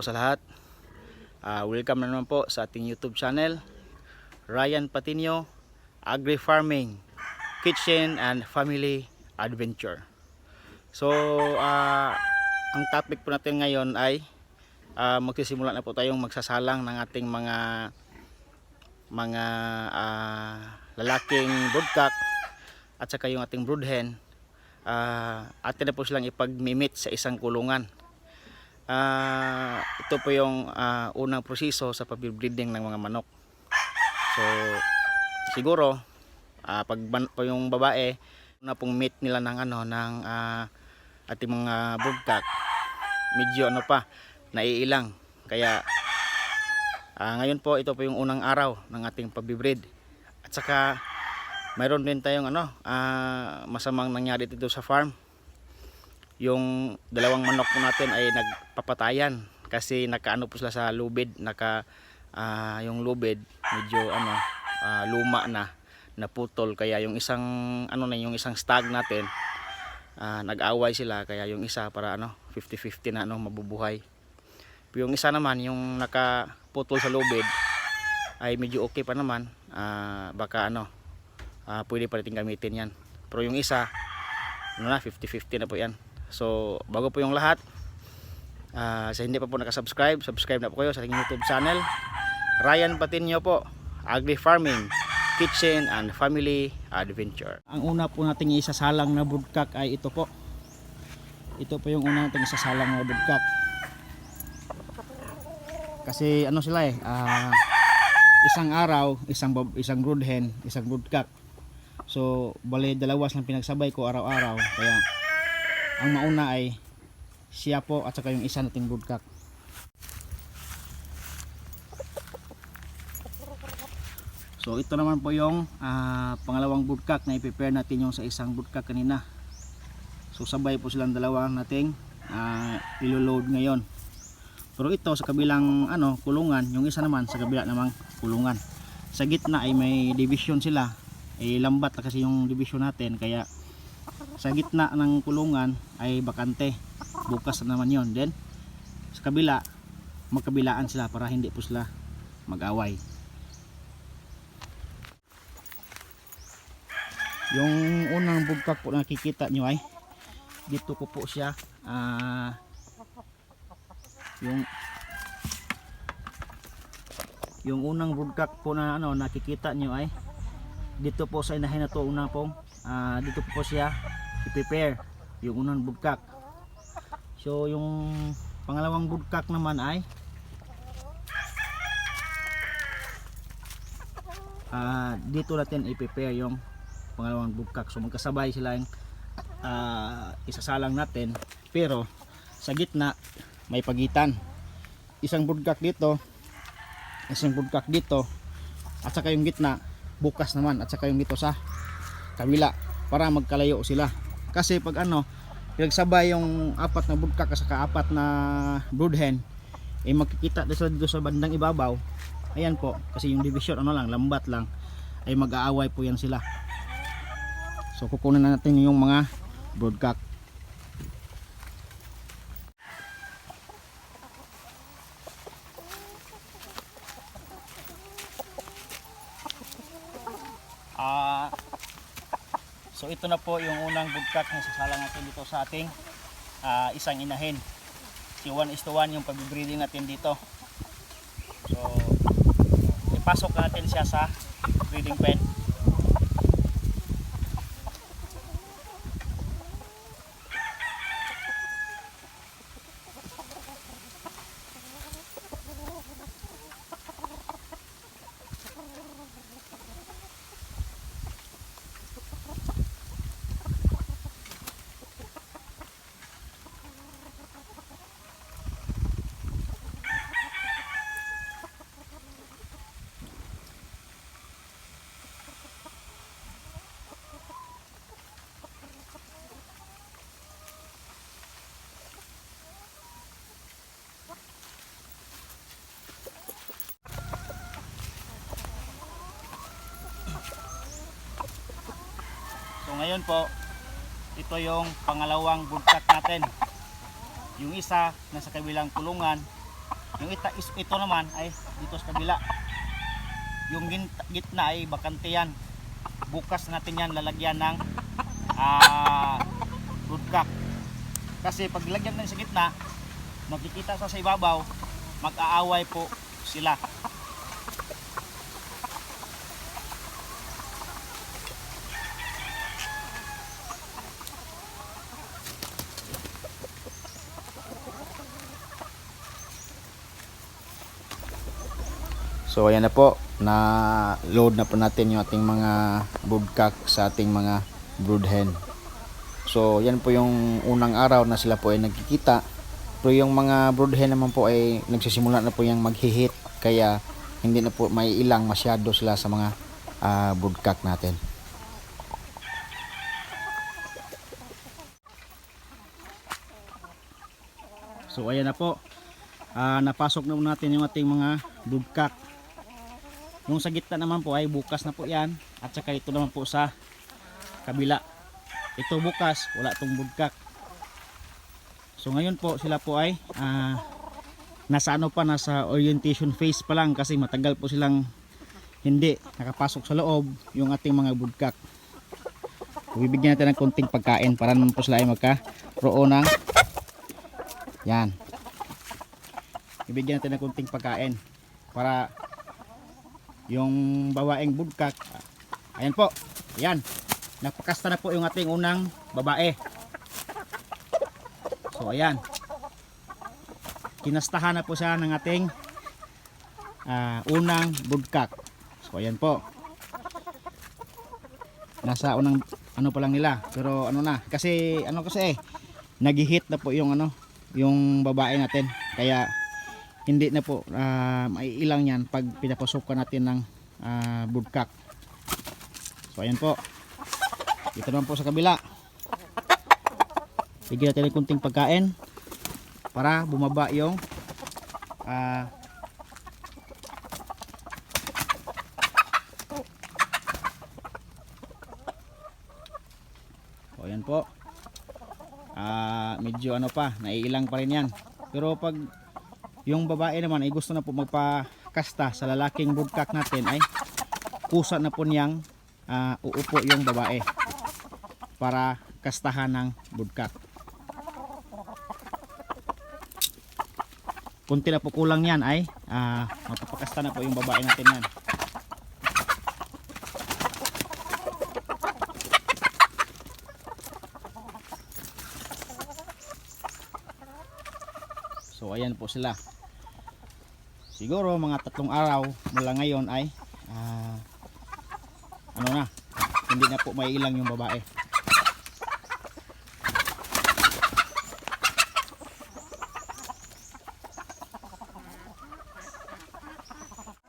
Po, sa lahat. Ah, welcome na naman po sa ating YouTube channel, Ryan Patino, Agri Farming, Kitchen and Family Adventure. So, ah, ang topic po natin ngayon ay ah, magsisimula na po tayong magsasalang ng ating mga mga ah, lalaking broodcock at saka yung ating broodhen. Ah, atin na po silang ipag-mimit sa isang kulungan. Ah, ito po yung ah, unang proseso sa pag-breeding ng mga manok. So, siguro ah, pag po yung babae na pong meet nila ng ano ng ah, ating mga broodcock, medyo ano pa, naiilang. Kaya ah, ngayon po ito po yung unang araw ng ating pag-breed. At saka mayroon din tayong ano, ah, masamang nangyari dito sa farm yung dalawang manok po natin ay nagpapatayan kasi nakaano po sila sa lubid naka ah, yung lubid medyo ano ah, luma na naputol. Kaya yung isang ano na yung isang stag natin ah, nag-away sila. Kaya yung isa para ano 50-50 na ano mabubuhay. Yung isa naman yung nakaputol sa lubid ay medyo okay pa naman. Ah, baka ano ah, pwede pa natin gamitin yan. Pero yung isa ano na 50-50 na po yan So, bago po yung lahat, ah, sa hindi pa po nakasubscribe, subscribe na po kayo sa ating YouTube channel. Ryan Patinio po, Agri Farming, Kitchen and Family Adventure. Ang una po nating isasalang na broodcock ay ito po. Ito po yung una nating isasalang na broodcock. Kasi ano sila eh, ah, isang araw, isang isang broodhen, isang broodcock. So, bali dalawa lang pinagsabay ko araw-araw. Kaya ang mauna ay siya po at saka yung isa nating broodcock so ito naman po yung ah, pangalawang broodcock na i-prepare natin yung sa isang broodcock kanina. So sabay po silang dalawa nating uh, iloload ngayon. Pero ito sa kabilang ano kulungan yung isa naman sa kabila namang kulungan. Sa gitna ay may division sila. Eh lambat na kasi yung division natin kaya sa gitna ng kulungan ay bakante. Bukas na naman yon then sa kabila magkabilaan sila para hindi po sila mag-away. Yung unang bugkak po na nakikita nyo ay dito ko po siya ah, yung yung unang bugkak po na ano nakikita nyo ay dito po sa inahin na to una pong ah, dito po, po siya i-prepare. Yung unang bugkak so yung pangalawang bugkak naman ay ah, dito natin i-prepare yung pangalawang bugkak so magkasabay sila yung ah, isasalang natin. Pero sa gitna may pagitan. Isang bugkak dito isang bugkak dito at saka yung gitna bukas naman at saka yung dito sa kabila para magkalayo sila kasi pag ano pinagsabay yung apat na budkak at saka apat na broodhen eh makikita dito, sa bandang ibabaw. Ayan po kasi yung division ano lang lambat lang ay mag-aaway po yan sila. So kukunin na natin yung mga broodcock ah So ito na po yung unang bugkak na sasalang natin dito sa ating ah, isang inahin. Si 1 is to 1 yung pag-breeding natin dito. So ipasok natin siya sa breeding pen. Ngayon po, ito yung pangalawang bugkat natin. yung isa nasa kabilang kulungan yung ita, ito naman ay dito sa kabila. Yung gitna ay bakante yan. Bukas natin yan lalagyan ng ah broodcock kasi pag lagyan natin sa gitna makikita sa sa ibabaw mag-aaway po sila So ayan na po, na load na po natin yung ating mga broodcock sa ating mga brood hen. So yan po yung unang araw na sila po ay nagkikita. Pero yung mga brood hen naman po ay nagsisimula na po yung maghihit kaya hindi na po may ilang masyado sila sa mga ah, broodcock natin. So ayan na po. Ah, napasok na po natin yung ating mga broodcock. Yung sa gitna naman po ay bukas na po yan. At saka ito naman po sa kabila. Ito bukas, wala itong broodcock. So ngayon po sila po ay ah, nasa ano pa, nasa orientation phase pa lang kasi matagal po silang hindi nakapasok sa loob yung ating mga broodcock. Bibigyan natin ng konting pagkain para naman po sila ay magka-roon ng yan. Ibigyan natin ng konting pagkain para yung babaeng budkak. Ayan po. Ayan. Napakasta na po yung ating unang babae. So ayan. Kinastahan na po siya ng ating ah, unang budkak. So ayan po. Nasa unang ano pa lang nila. Pero ano na. Kasi ano kasi eh. Nag-hit na po yung ano. Yung babae natin. Kaya hindi na po uh, maiilang yan pag pinapasukan natin ng uh, broodcock so ayan po. Dito naman po sa kabila. Bigyan natin ng kunting pagkain para bumaba yung uh, so ayan po. Ah, medyo ano pa naiilang pa rin yan. Pero pag yung babae naman ay gusto na po magpakasta sa lalaking broodcock natin ay kusa na po niyang ah, uupo yung babae para kastahan ng broodcock. Kunti na po kulang yan ay ah, mapapakasta na po yung babae natin yan. So ayan po sila. Siguro mga tatlong araw mula ngayon ay ah, ano na, hindi na po may ilang yung babae.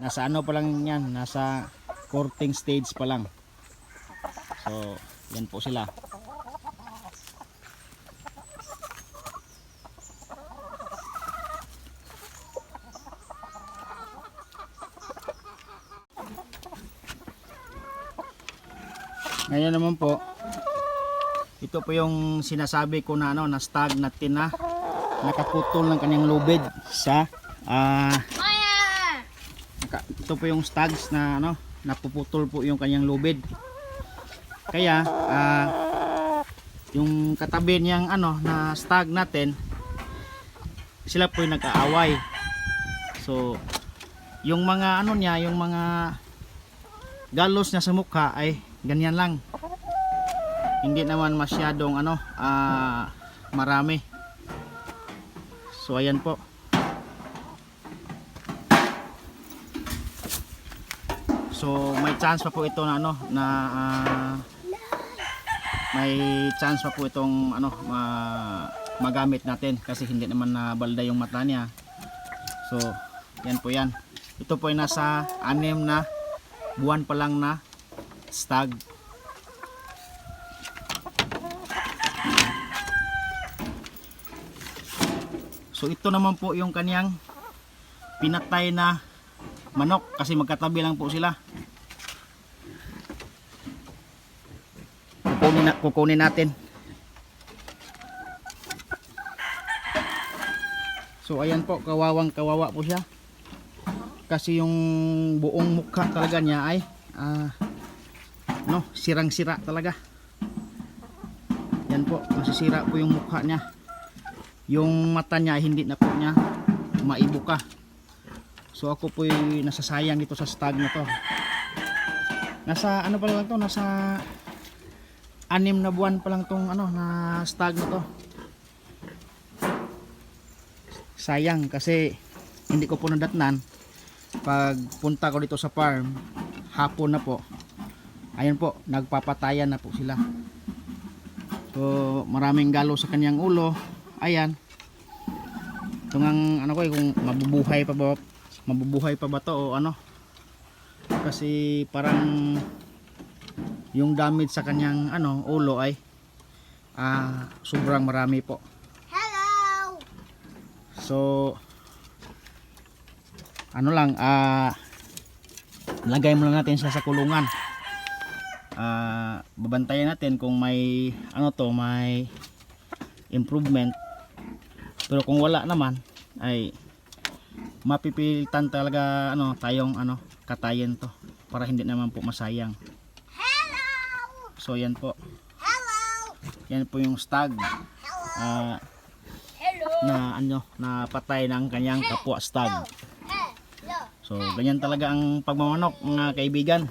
Nasa ano pa lang yan, nasa courting stage pa lang. So, yan po sila. Ngayon naman po, ito po yung sinasabi ko na ano, na stag na nakaputol ng kanyang lubid sa ah naka- ito po yung stags na ano, napuputol po yung kanyang lubid. Kaya ah, yung katabi niyang ano na stag natin sila po yung nag-aaway. So yung mga ano niya, yung mga galos niya sa mukha ay ganyan lang. Hindi naman masyadong ano ah, marami. So ayan po. So may chance pa po ito na ano na ah, may chance pa po itong ano ma- magamit natin kasi hindi naman na balda yung mata niya. So yan po yan. Ito po ay nasa anim na buwan pa lang na stag. So ito naman po yung kaniyang pinatay na manok kasi magkatabi lang po sila. Kukunin, na, kukunin natin. So ayan po, kawawang kawawa po siya. Kasi yung buong mukha talaga niya ay ah, no, sirang-sira talaga. Yan po, masisira po yung mukha niya. Yung mata niya hindi na po niya maibuka. So ako po nasasayang dito sa stag na to. Nasa ano pa lang to, nasa anim na buwan pa lang tong ano na stag na to. Sayang kasi hindi ko po nadatnan pag punta ko dito sa farm hapon na po ayun po nagpapatayan na po sila. So maraming galo sa kanyang ulo. Ayan. Ito ngang ano ko eh, kung mabubuhay pa ba mabubuhay pa ba to o ano. Kasi parang yung damage sa kanyang ano ulo ay ah, sobrang marami po. Hello! So ano lang ah lagay mo lang natin siya sa kulungan. Ah babantayan natin kung may ano to, may improvement. Pero kung wala naman ay mapipilitan talaga ano tayong ano katayin to para hindi naman po masayang. Hello! So yan po. Hello! Yan po yung stag. Ah Hello! na ano na patay ng kanyang kapwa stag. Hello! So, ganyan talaga ang pagmamanok mga kaibigan.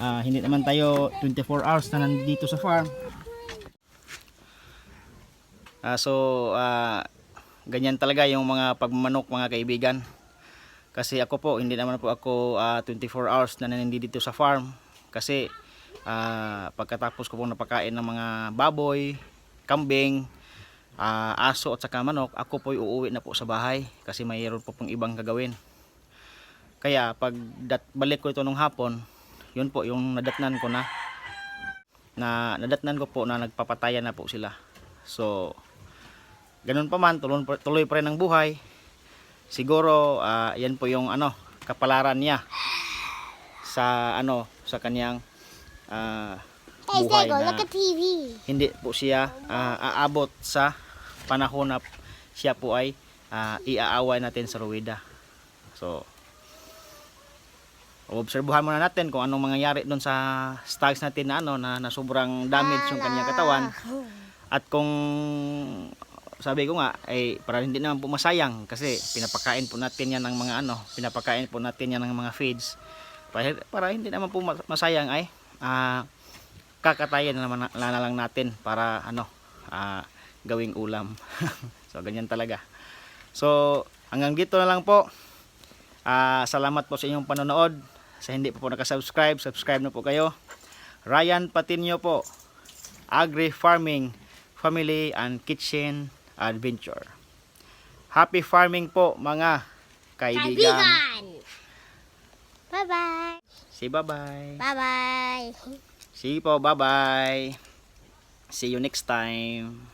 Ah, hindi naman tayo 24 hours na nandito sa farm. Ah, so, ah, ganyan talaga yung mga pagmamanok mga kaibigan. Kasi ako po, hindi naman po ako ah, 24 hours na nandito sa farm. Kasi ah, pagkatapos ko pong napakain ng mga baboy, kambing, ah, aso at saka manok, ako po uuwi na po sa bahay kasi mayroon po pong ibang gagawin. Kaya pag balik ko ito nung hapon, yun po yung nadatnan ko na na nadatnan ko po na nagpapatayan na po sila. So ganun pa man tuloy, tuloy pa rin ang buhay. Siguro ah, yan po yung ano kapalaran niya sa ano sa kanyang Hey, buhay na hindi po siya ah, aabot sa panahon na siya po ay ah, iaaway natin sa Ruwida. So, obserbuhan muna natin kung anong mangyayari doon sa stags natin na ano na, na sobrang damage yung kanyang katawan. At kung sabi ko nga ay para hindi naman po masayang kasi pinapakain po natin yan ng mga ano pinapakain po natin yan ng mga feeds. Para, para hindi naman po mas- masayang ay ah, kakatayin na naman na, na lang natin para ano ah, gawing ulam. So ganyan talaga. So hanggang dito na lang po. Ah, salamat po sa inyong panonood sa hindi pa po nakasubscribe subscribe na po kayo. Ryan Patinio po Agri Farming Family and Kitchen Adventure. Happy farming po mga kaibigan. Kaibigan! Bye-bye! See bye bye Bye-bye! See po bye bye See you next time